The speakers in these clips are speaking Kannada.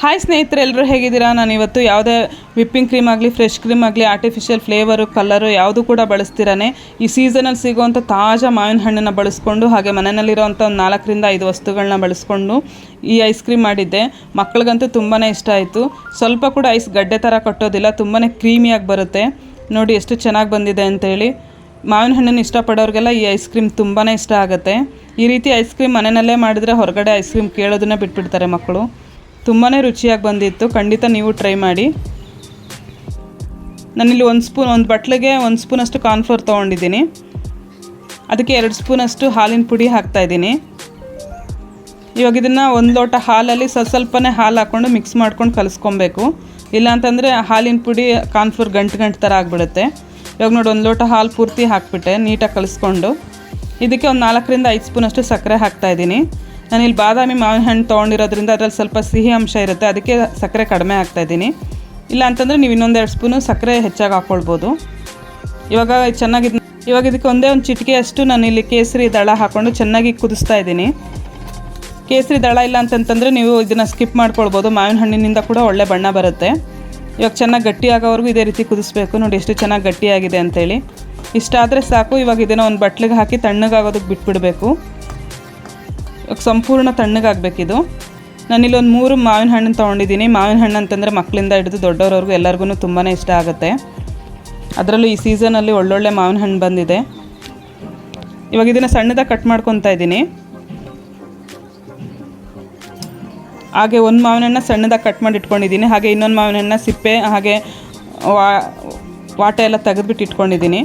ಹಾಯ್ ಸ್ನೇಹಿತರೆ ಎಲ್ಲರೂ ಹೇಗಿದ್ದೀರಾ? ನಾನು ಇವತ್ತು ಯಾವುದೇ ವಿಪ್ಪಿಂಗ್ ಕ್ರೀಮ್ ಆಗಲಿ ಫ್ರೆಶ್ ಕ್ರೀಮ್ ಆಗಲಿ ಆರ್ಟಿಫಿಷಿಯಲ್ ಫ್ಲೇವರು ಕಲರು ಯಾವುದು ಕೂಡ ಬಳಸ್ತಿರಾನೆ. ಈ ಸೀಸನಲ್ಲಿ ಸಿಗುವಂಥ ತಾಜಾ ಮಾವಿನ ಹಣ್ಣನ್ನು ಬಳಸ್ಕೊಂಡು, ಹಾಗೆ ಮನೆಯಲ್ಲಿರುವಂಥ ಒಂದು ನಾಲ್ಕರಿಂದ ಐದು ವಸ್ತುಗಳನ್ನ ಬಳಸ್ಕೊಂಡು ಈ ಐಸ್ ಕ್ರೀಮ್ ಮಾಡಿದ್ದೆ. ಮಕ್ಕಳಿಗಂತೂ ತುಂಬಾ ಇಷ್ಟ ಆಯಿತು. ಸ್ವಲ್ಪ ಕೂಡ ಐಸ್ ಗಡ್ಡೆ ಥರ ಕಟ್ಟೋದಿಲ್ಲ ತುಂಬಾ ಕ್ರೀಮಿಯಾಗಿ ಬರುತ್ತೆ. ನೋಡಿ ಎಷ್ಟು ಚೆನ್ನಾಗಿ ಬಂದಿದೆ ಅಂತೇಳಿ. ಮಾವಿನ ಹಣ್ಣನ್ನು ಇಷ್ಟಪಡೋರಿಗೆಲ್ಲ ಈ ಐಸ್ ಕ್ರೀಮ್ ತುಂಬಾ ಇಷ್ಟ ಆಗುತ್ತೆ. ಈ ರೀತಿ ಐಸ್ ಕ್ರೀಮ್ ಮನೆಯಲ್ಲೇ ಮಾಡಿದರೆ ಹೊರಗಡೆ ಐಸ್ ಕ್ರೀಮ್ ಕೇಳೋದನ್ನ ಬಿಟ್ಬಿಡ್ತಾರೆ ಮಕ್ಕಳು. ತುಂಬಾ ರುಚಿಯಾಗಿ ಬಂದಿತ್ತು. ಖಂಡಿತ ನೀವು ಟ್ರೈ ಮಾಡಿ. ನಾನಿಲ್ಲಿ ಒಂದು ಸ್ಪೂನ್ ಒಂದು ಬಟ್ಲಿಗೆ ಒಂದು ಸ್ಪೂನಷ್ಟು ಕಾರ್ನ್ಫ್ಲೋರ್ ತೊಗೊಂಡಿದ್ದೀನಿ. ಅದಕ್ಕೆ ಎರಡು ಸ್ಪೂನಷ್ಟು ಹಾಲಿನ ಪುಡಿ ಹಾಕ್ತಾಯಿದ್ದೀನಿ ಇವಾಗ ಇದನ್ನು ಒಂದು ಲೋಟ ಹಾಲಲ್ಲಿ ಸ್ವಲ್ಪ ಸ್ವಲ್ಪನೇ ಹಾಲು ಹಾಕ್ಕೊಂಡು ಮಿಕ್ಸ್ ಮಾಡ್ಕೊಂಡು ಕಲಿಸ್ಕೊಬೇಕು. ಇಲ್ಲಾಂತಂದರೆ ಹಾಲಿನ ಪುಡಿ ಕಾರ್ನ್ಫ್ಲೋರ್ ಗಂಟು ಗಂಟು ಥರ ಆಗಿಬಿಡುತ್ತೆ. ಇವಾಗ ನೋಡಿ, ಒಂದು ಲೋಟ ಹಾಲು ಪೂರ್ತಿ ಹಾಕ್ಬಿಟ್ಟೆ, ನೀಟಾಗಿ ಕಲಿಸ್ಕೊಂಡು. ಇದಕ್ಕೆ ಒಂದು ನಾಲ್ಕರಿಂದ ಐದು ಸ್ಪೂನಷ್ಟು ಸಕ್ಕರೆ ಹಾಕ್ತಾಯಿದ್ದೀನಿ ನಾನಿಲ್ಲಿ ಬಾದಾಮಿ ಮಾವಿನ ಹಣ್ಣು ತೊಗೊಂಡಿರೋದ್ರಿಂದ ಅದರಲ್ಲಿ ಸ್ವಲ್ಪ ಸಿಹಿ ಅಂಶ ಇರುತ್ತೆ. ಅದಕ್ಕೆ ಸಕ್ಕರೆ ಕಡಿಮೆ ಹಾಕ್ತಾಯಿದ್ದೀನಿ ಇಲ್ಲ ಅಂತಂದರೆ ನೀವು ಇನ್ನೊಂದೆರಡು ಸ್ಪೂನು ಸಕ್ಕರೆ ಹೆಚ್ಚಾಗಿ ಹಾಕ್ಕೊಳ್ಬೋದು. ಇವಾಗ ಚೆನ್ನಾಗಿ ಇವಾಗ ಇದಕ್ಕೆ ಒಂದೇ ಒಂದು ಚಿಟಿಕೆಯಷ್ಟು ನಾನು ಇಲ್ಲಿ ಕೇಸರಿ ದಳ ಹಾಕ್ಕೊಂಡು ಚೆನ್ನಾಗಿ ಕುದಿಸ್ತಾ ಇದ್ದೀನಿ. ಕೇಸರಿ ದಳ ಇಲ್ಲ ಅಂತಂತಂದರೆ ನೀವು ಇದನ್ನು ಸ್ಕಿಪ್ ಮಾಡ್ಕೊಳ್ಬೋದು. ಮಾವಿನ ಹಣ್ಣಿನಿಂದ ಕೂಡ ಒಳ್ಳೆ ಬಣ್ಣ ಬರುತ್ತೆ. ಇವಾಗ ಚೆನ್ನಾಗಿ ಗಟ್ಟಿಯಾಗೋವರೆಗೂ ಇದೇ ರೀತಿ ಕುದಿಸ್ಬೇಕು. ನೋಡಿ ಎಷ್ಟು ಚೆನ್ನಾಗಿ ಗಟ್ಟಿಯಾಗಿದೆ ಅಂತೇಳಿ. ಇಷ್ಟಾದರೆ ಸಾಕು. ಇವಾಗ ಇದನ್ನು ಒಂದು ಬಟ್ಲಿಗೆ ಹಾಕಿ ತಣ್ಣಗಾಗೋದಕ್ಕೆ ಬಿಟ್ಬಿಡಬೇಕು. ಸಂಪೂರ್ಣ ತಣ್ಣಗಾಗಬೇಕಿದು. ನಾನಿಲ್ಲಿ ಒಂದು ಮೂರು ಮಾವಿನ ಹಣ್ಣು ತೊಗೊಂಡಿದ್ದೀನಿ ಮಾವಿನ ಹಣ್ಣು ಅಂತಂದರೆ ಮಕ್ಕಳಿಂದ ಹಿಡಿದು ದೊಡ್ಡವ್ರವ್ರಿಗೂ ಎಲ್ಲರಿಗೂ ತುಂಬಾ ಇಷ್ಟ ಆಗುತ್ತೆ. ಅದರಲ್ಲೂ ಈ ಸೀಸನಲ್ಲಿ ಒಳ್ಳೊಳ್ಳೆ ಮಾವಿನ ಹಣ್ಣು ಬಂದಿದೆ. ಇವಾಗ ಇದನ್ನು ಸಣ್ಣದಾಗಿ ಕಟ್ ಮಾಡ್ಕೊತಾ ಇದ್ದೀನಿ. ಹಾಗೆ ಒಂದು ಮಾವಿನ ಹಣ್ಣು ಸಣ್ಣದಾಗಿ ಕಟ್ ಮಾಡಿ ಇಟ್ಕೊಂಡಿದ್ದೀನಿ ಹಾಗೆ ಇನ್ನೊಂದು ಮಾವಿನ ಹಣ್ಣು ಸಿಪ್ಪೆ, ಹಾಗೆ ವಾ, ವಾಟೆ ಎಲ್ಲ ತೆಗೆದ್ಬಿಟ್ಟು ಇಟ್ಕೊಂಡಿದ್ದೀನಿ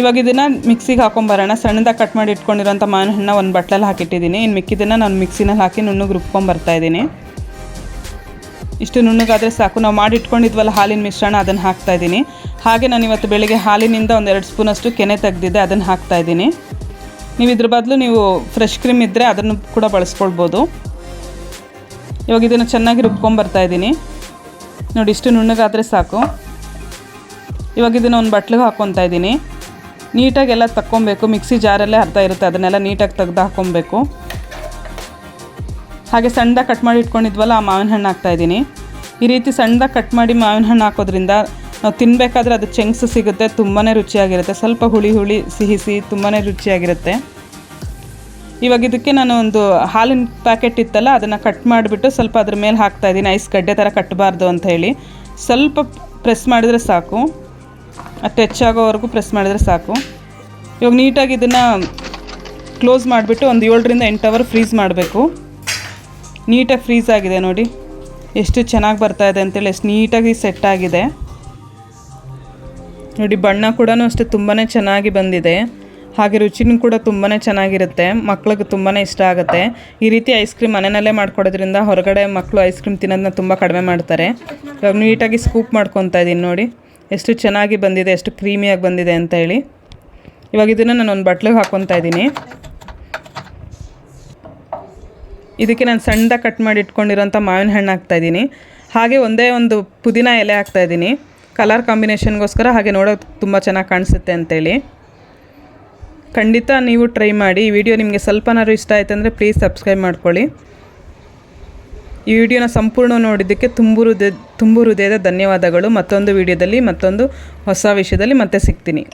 ಇವಾಗ ಇದನ್ನು ಮಿಕ್ಸಿಗೆ ಹಾಕೊಂಬರೋಣ ಸಣ್ಣದ ಕಟ್ ಮಾಡಿ ಇಟ್ಕೊಂಡಿರೋಂಥ ಮಾವಿನ ಹಣ್ಣು ಒಂದು ಬಟ್ಲಲ್ಲಿ ಹಾಕಿಟ್ಟಿದ್ದೀನಿ. ಇನ್ನು ಮಿಕ್ಕಿದ್ದನ್ನು ನಾನು ಮಿಕ್ಸಿನಲ್ಲಿ ಹಾಕಿ ನುಣ್ಣಗೆ ರುಬ್ಕೊಂಬರ್ತಾಯಿದ್ದೀನಿ ಇಷ್ಟು ನುಣ್ಣಗಾದರೆ ಸಾಕು. ನಾವು ಮಾಡಿ ಇಟ್ಕೊಂಡಿದ್ವಲ್ಲ ಹಾಲಿನ ಮಿಶ್ರಣ, ಅದನ್ನು ಹಾಕ್ತಾ ಇದ್ದೀನಿ. ಹಾಗೆ ನಾನು ಇವತ್ತು ಬೆಳಿಗ್ಗೆ ಹಾಲಿನಿಂದ ಒಂದು ಎರಡು ಸ್ಪೂನಷ್ಟು ಕೆನೆ ತೆಗೆದಿದ್ದೆ, ಅದನ್ನು ಹಾಕ್ತಾ ಇದ್ದೀನಿ. ನೀವು ಇದ್ರ ಬದಲು ನೀವು ಫ್ರೆಶ್ ಕ್ರೀಮ್ ಇದ್ದರೆ ಅದನ್ನು ಕೂಡ ಬಳಸ್ಕೊಳ್ಬೋದು. ಇವಾಗ ಇದನ್ನು ಚೆನ್ನಾಗಿ ರುಬ್ಕೊಂಬರ್ತಾಯಿದ್ದೀನಿ ನೋಡಿ, ಇಷ್ಟು ನುಣ್ಣಗಾದರೆ ಸಾಕು. ಇವಾಗ ಇದನ್ನು ಒಂದು ಬಟ್ಲಿಗೆ ಹಾಕ್ಕೊತಾ ನೀಟಾಗಿ ಎಲ್ಲ ತಕ್ಕೊಬೇಕು, ಮಿಕ್ಸಿ ಜಾರಲ್ಲೇ ಅರ್ಧ ಇರುತ್ತೆ, ಅದನ್ನೆಲ್ಲ ನೀಟಾಗಿ ತೆಗ್ದು ಹಾಕ್ಕೊಬೇಕು ಹಾಗೆ ಸಣ್ಣದಾಗಿ ಕಟ್ ಮಾಡಿ ಇಟ್ಕೊಂಡಿದ್ವಲ್ಲ, ಆ ಮಾವಿನ ಹಣ್ಣು ಹಾಕ್ತಾಯಿದ್ದೀನಿ ಈ ರೀತಿ ಸಣ್ಣದಾಗಿ ಕಟ್ ಮಾಡಿ ಮಾವಿನ ಹಣ್ಣು ಹಾಕೋದ್ರಿಂದ ನಾವು ತಿನ್ನಬೇಕಾದ್ರೆ ಅದು ಚೆಂಗ್ಸ್ ಸಿಗುತ್ತೆ ತುಂಬಾ ರುಚಿಯಾಗಿರುತ್ತೆ. ಸ್ವಲ್ಪ ಹುಳಿ ಹುಳಿ ಸಿಹಿ ಸಿಹಿ ತುಂಬಾ ರುಚಿಯಾಗಿರುತ್ತೆ. ಇವಾಗ ಇದಕ್ಕೆ ನಾನು ಒಂದು ಹಾಲಿನ ಪ್ಯಾಕೆಟ್ ಇತ್ತಲ್ಲ, ಅದನ್ನು ಕಟ್ ಮಾಡಿಬಿಟ್ಟು ಸ್ವಲ್ಪ ಅದ್ರ ಮೇಲೆ ಹಾಕ್ತಾಯಿದ್ದೀನಿ ಐಸ್ ಗಡ್ಡೆ ಥರ ಕಟ್ಟಬಾರ್ದು ಅಂತ ಹೇಳಿ. ಸ್ವಲ್ಪ ಪ್ರೆಸ್ ಮಾಡಿದರೆ ಸಾಕು. ಅದು ಆಗೋವರೆಗೂ ಪ್ರೆಸ್ ಮಾಡಿದರೆ ಸಾಕು. ಇವಾಗ ನೀಟಾಗಿ ಇದನ್ನು ಕ್ಲೋಸ್ ಮಾಡಿಬಿಟ್ಟು ಒಂದು ಏಳರಿಂದ ಎಂಟು ಅವರ್ ಫ್ರೀಸ್ ಮಾಡಬೇಕು. ನೀಟಾಗಿ ಫ್ರೀಸ್ ಆಗಿದೆ ನೋಡಿ. ಎಷ್ಟು ಚೆನ್ನಾಗಿ ಬರ್ತಾ ಇದೆ ಅಂತೇಳಿ, ಎಷ್ಟು ನೀಟಾಗಿ ಸೆಟ್ ಆಗಿದೆ. ನೋಡಿ, ಬಣ್ಣ ಕೂಡ ಅಷ್ಟೇ ತುಂಬಾ ಚೆನ್ನಾಗಿ ಬಂದಿದೆ. ಹಾಗೆ ರುಚಿನೂ ಕೂಡ ತುಂಬಾ ಚೆನ್ನಾಗಿರುತ್ತೆ. ಮಕ್ಳಿಗೆ ತುಂಬಾ ಇಷ್ಟ ಆಗುತ್ತೆ. ಈ ರೀತಿ ಐಸ್ ಕ್ರೀಮ್ ಮನೆಯಲ್ಲೇ ಮಾಡ್ಕೊಡೋದ್ರಿಂದ ಹೊರಗಡೆ ಮಕ್ಕಳು ಐಸ್ ಕ್ರೀಮ್ ತಿನ್ನೋದನ್ನ ತುಂಬ ಕಡಿಮೆ ಮಾಡ್ತಾರೆ. ಇವಾಗ ನೀಟಾಗಿ ಸ್ಕೂಪ್ ಮಾಡ್ಕೊತಾ ಇದ್ದೀನಿ ನೋಡಿ. ಎಷ್ಟು ಚೆನ್ನಾಗಿ ಬಂದಿದೆ, ಎಷ್ಟು ಕ್ರೀಮಿಯಾಗಿ ಬಂದಿದೆ ಅಂತ ಹೇಳಿ. ಇವಾಗ ಇದನ್ನು ನಾನು ಒಂದು ಬಟ್ಲಿಗೆ ಹಾಕ್ಕೊತಾ ಇದ್ದೀನಿ. ಇದಕ್ಕೆ ನಾನು ಸಣ್ಣದಾಗಿ ಕಟ್ ಮಾಡಿ ಇಟ್ಕೊಂಡಿರೋಂಥ ಮಾವಿನ ಹಣ್ಣು ಹಾಕ್ತಾಯಿದ್ದೀನಿ ಹಾಗೆ ಒಂದೇ ಒಂದು ಪುದೀನ ಎಲೆ ಹಾಕ್ತಾಯಿದ್ದೀನಿ ಕಲರ್ ಕಾಂಬಿನೇಷನ್ಗೋಸ್ಕರ ಹಾಗೆ ನೋಡೋದು ತುಂಬ ಚೆನ್ನಾಗಿ ಕಾಣಿಸುತ್ತೆ ಅಂತೇಳಿ ಖಂಡಿತ ನೀವು ಟ್ರೈ ಮಾಡಿ. ಈ ವಿಡಿಯೋ ನಿಮಗೆ ಸ್ವಲ್ಪನಾದ್ರು ಇಷ್ಟ ಆಯ್ತಂದರೆ ಪ್ಲೀಸ್ ಸಬ್ಸ್ಕ್ರೈಬ್ ಮಾಡ್ಕೊಳ್ಳಿ. ಈ ವಿಡಿಯೋನ ಸಂಪೂರ್ಣ ನೋಡಿದ್ದಕ್ಕೆ ತುಂಬು ಹೃದಯ, ತುಂಬು ಹೃದಯದ ಧನ್ಯವಾದಗಳು. ಮತ್ತೊಂದು ವಿಡಿಯೋದಲ್ಲಿ ಮತ್ತೊಂದು ಹೊಸ ವಿಷಯದಲ್ಲಿ ಮತ್ತೆ ಸಿಗ್ತೀನಿ.